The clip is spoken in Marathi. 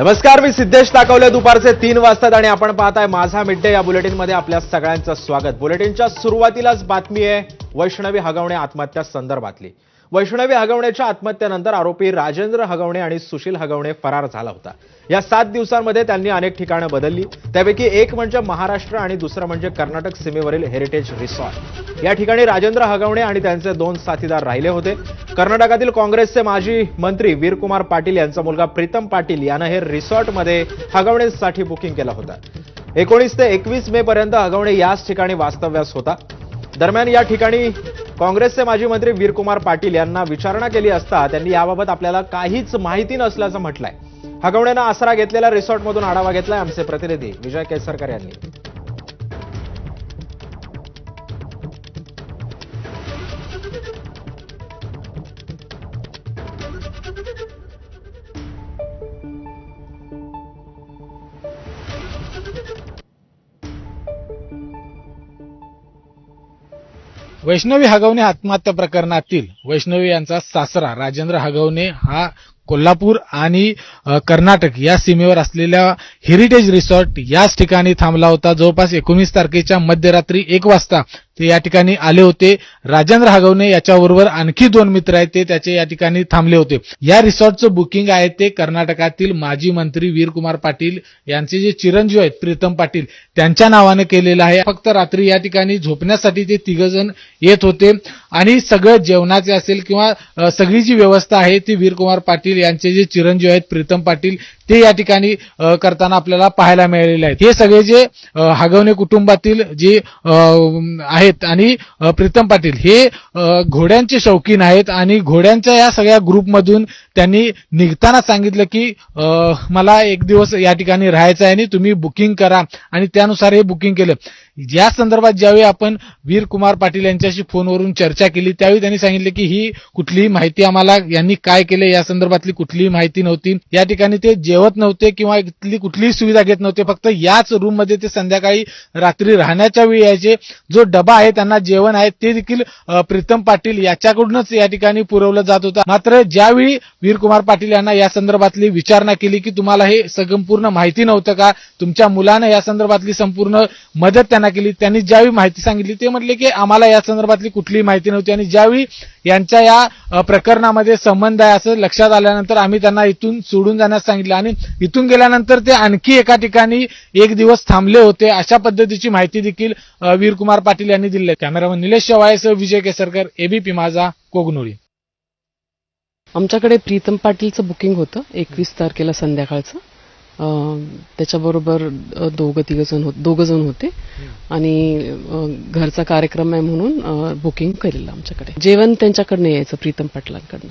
नमस्कार मी सिद्धेश ताकवले दुपारचे तीन वाजतात आणि आपण पाहताय माझा मिड डे या बुलेटिनमध्ये आपल्या सगळ्यांचं स्वागत. बुलेटिनच्या सुरुवातीलाच बातमी आहे वैष्णवी हगवणे आत्महत्या संदर्भातली. वैष्णवी हगवणेच्या आत्महत्येनंतर आरोपी राजेंद्र हगवणे आणि सुशील हगवणे फरार झाला होता. या सात दिवसांमध्ये त्यांनी अनेक ठिकाणं बदलली. त्यापैकी एक म्हणजे महाराष्ट्र आणि दुसरं म्हणजे कर्नाटक सीमेवरील हेरिटेज रिसॉर्ट या ठिकाणी राजेंद्र हगवणे आणि त्यांचे दोन साथीदार राहिले होते. कर्नाटकातील काँग्रेसचे माजी मंत्री वीरकुमार पाटील यांचा मुलगा प्रीतम पाटील यानं हे रिसॉर्टमध्ये हगवणेसाठी बुकिंग केलं होतं. एकोणीस ते एकवीस मे पर्यंत हगवणे याच ठिकाणी वास्तव्यास होता. दरम्यान या ठिकाणी काँग्रेसचे माजी मंत्री वीरकुमार पाटील यांना विचारणा केली असता त्यांनी याबाबत आपल्याला काहीच माहिती नसल्याचं म्हटलंय. हगवण्यानं आसरा घेतलेल्या रिसॉर्टमधून आढावा घेतलाय आमचे प्रतिनिधी विजय केसरकर यांनी. वैष्णवी हगवणे आत्महत्या प्रकरणातील वैष्णवी यांचा सासरा राजेंद्र हगवणे हा कोल्हापूर आणि कर्नाटक या सीमेवर असलेल्या हेरिटेज रिसॉर्ट याच ठिकाणी थांबला होता. जवळपास एकोणीस तारखेच्या मध्यरात्री एक वाजता ते या ठिकाणी आले होते. राजेंद्र हागवणे याच्याबरोबर आणखी दोन मित्र आहेत ते त्याचे या ठिकाणी थांबले होते. या रिसॉर्टचं बुकिंग आहे ते कर्नाटकातील माजी मंत्री वीरकुमार पाटील यांचे जे चिरंजीव आहेत प्रीतम पाटील त्यांच्या नावाने केलेलं आहे. फक्त रात्री या ठिकाणी झोपण्यासाठी ते तिघ जण येत होते. आणि सगळं जेवणाचे असेल किंवा सगळी जी व्यवस्था आहे ती वीरकुमार पाटील यांचे जे चिरंजीव आहेत प्रीतम पाटील ते या ठिकाणी करताना आपल्याला पाहायला मिळालेले आहेत. हे सगळे जे हागवणे कुटुंबातील जे आहेत आणि प्रीतम पाटील हे घोड्यांचे शौकीन आहेत आणि घोड्यांच्या या सगळ्या ग्रुपमधून त्यांनी निघताना सांगितलं की मला एक दिवस या ठिकाणी राहायचं आहे आणि तुम्ही बुकिंग करा. आणि त्यानुसार हे बुकिंग केलं. या संदर्भात ज्यावेळी आपण वीर कुमार पाटील यांच्याशी फोनवरून चर्चा केली त्यावेळी त्यांनी सांगितले की ही कुठलीही माहिती आम्हाला यांनी काय केलं या संदर्भातली कुठलीही माहिती नव्हती. या ठिकाणी ते जेवत नव्हते किंवा इथली कुठलीही सुविधा घेत नव्हते. फक्त याच रूममध्ये ते संध्याकाळी रात्री राहण्याच्या वेळी यायचे. जो डबा आहे त्यांना जेवण आहे ते देखील प्रीतम पाटील याच्याकडूनच या ठिकाणी पुरवलं जात होतं. मात्र ज्यावेळी वीरकुमार पाटील यांना या संदर्भातली विचारणा केली की तुम्हाला हे संपूर्ण माहिती नव्हतं का? तुमच्या मुलानं या संदर्भातली संपूर्ण मदत त्यांना केली. त्यांनी ज्यावेळी माहिती सांगितली ते म्हटले की आम्हाला या संदर्भातली कुठलीही माहिती नव्हती. आणि ज्यावेळी यांच्या या प्रकरणामध्ये संबंध आहे असं लक्षात आलं आल्यानंतर आम्ही त्यांना इथून सोडून जाण्यास सांगितलं. आणि इथून गेल्यानंतर ते आणखी एका ठिकाणी एक दिवस थांबले होते. अशा पद्धतीची माहिती देखील वीरकुमार पाटील यांनी दिली आहे. कॅमेरामन निलेश शेवाळेसह विजय केसरकर एबीपी माझा कोगनोळी आमच्याकडे प्रीतम पाटीलचं बुकिंग होतं एकवीस तारखेला संध्याकाळचं. त्याच्याबरोबर दोघं तिघ जण होत दोघं जण होते. आणि घरचा कार्यक्रम आहे म्हणून बुकिंग केलेलं आमच्याकडे. जेवण त्यांच्याकडनं यायचं प्रीतम पाटलांकडनं.